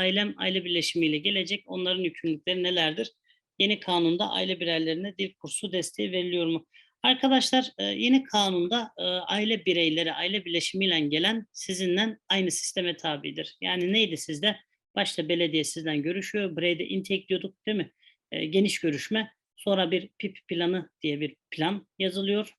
ailem aile birleşimiyle gelecek. Onların yükümlülükleri nelerdir? Yeni kanunda aile bireylerine dil kursu desteği veriliyor mu? Arkadaşlar e, yeni kanunda e, aile bireyleri aile birleşimiyle gelen sizinle aynı sisteme tabidir. Yani neydi sizde? Başta belediye sizden görüşüyor. Bireyde intake diyorduk değil mi? E, geniş görüşme. Sonra bir PIP planı diye bir plan yazılıyor.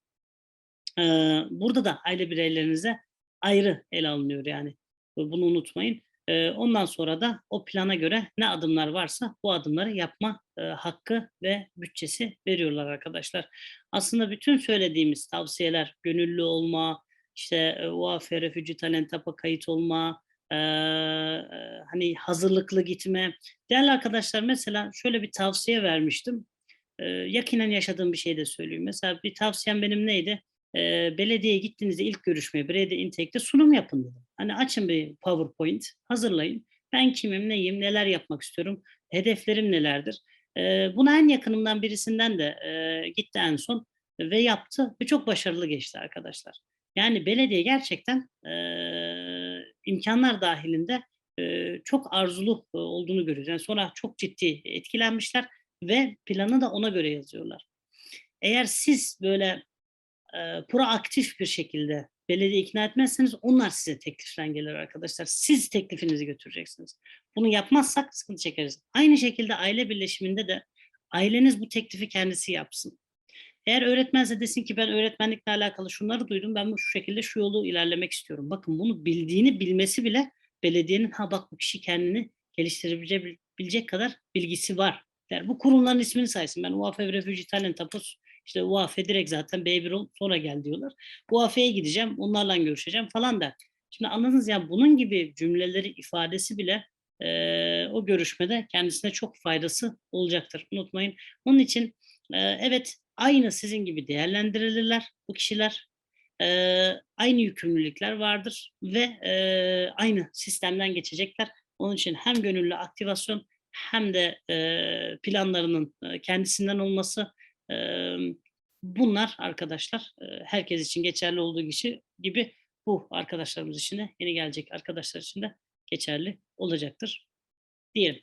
Burada da aile bireylerinize ayrı ele alınıyor yani. Bunu unutmayın. E, ondan sonra da o plana göre ne adımlar varsa bu adımları yapma e, hakkı ve bütçesi veriyorlar arkadaşlar. Aslında bütün söylediğimiz tavsiyeler gönüllü olma, işte e, UAF Refugee Talent Hub'a kayıt olma, e, hani hazırlıklı gitme. Değerli arkadaşlar mesela şöyle bir tavsiye vermiştim. E, yakinen yaşadığım bir şey de söyleyeyim. Mesela bir tavsiyem benim neydi? E, belediyeye gittiğinizde ilk görüşmeye, belediye intake'de sunum yapın dedim. Hani açın bir PowerPoint, hazırlayın. Ben kimim, neyim, neler yapmak istiyorum, hedeflerim nelerdir? E, buna en yakınımdan birisinden de e, gitti en son ve yaptı ve çok başarılı geçti arkadaşlar. Yani belediye gerçekten e, imkanlar dahilinde e, çok arzulu olduğunu görüyoruz. Yani sonra çok ciddi etkilenmişler ve planı da ona göre yazıyorlar. Eğer siz böyle e, proaktif bir şekilde belediye ikna etmezseniz onlar size tekliften gelir arkadaşlar. Siz teklifinizi götüreceksiniz. Bunu yapmazsak sıkıntı çekeriz. Aynı şekilde aile birleşiminde de aileniz bu teklifi kendisi yapsın. Eğer öğretmense desin ki ben öğretmenlikle alakalı şunları duydum, ben bu şu şekilde şu yolu ilerlemek istiyorum. Bakın bunu bildiğini bilmesi bile belediyenin ha bak bu kişi kendini geliştirebilecek kadar bilgisi var. Der. Bu kurumların ismini saysın. Ben UAF Refugee Talent Tapos, işte UAF direkt zaten B1 ol, sonra gel diyorlar. UAF'ye gideceğim, onlarla görüşeceğim falan der. Şimdi anladınız ya bunun gibi cümleleri ifadesi bile e, o görüşmede kendisine çok faydası olacaktır. Unutmayın. Onun için e, evet aynı sizin gibi değerlendirilirler bu kişiler. E, aynı yükümlülükler vardır ve e, aynı sistemden geçecekler. Onun için hem gönüllü aktivasyon hem de e, planlarının e, kendisinden olması bunlar arkadaşlar herkes için geçerli olduğu gibi bu arkadaşlarımız için de yeni gelecek arkadaşlar için de geçerli olacaktır diyelim.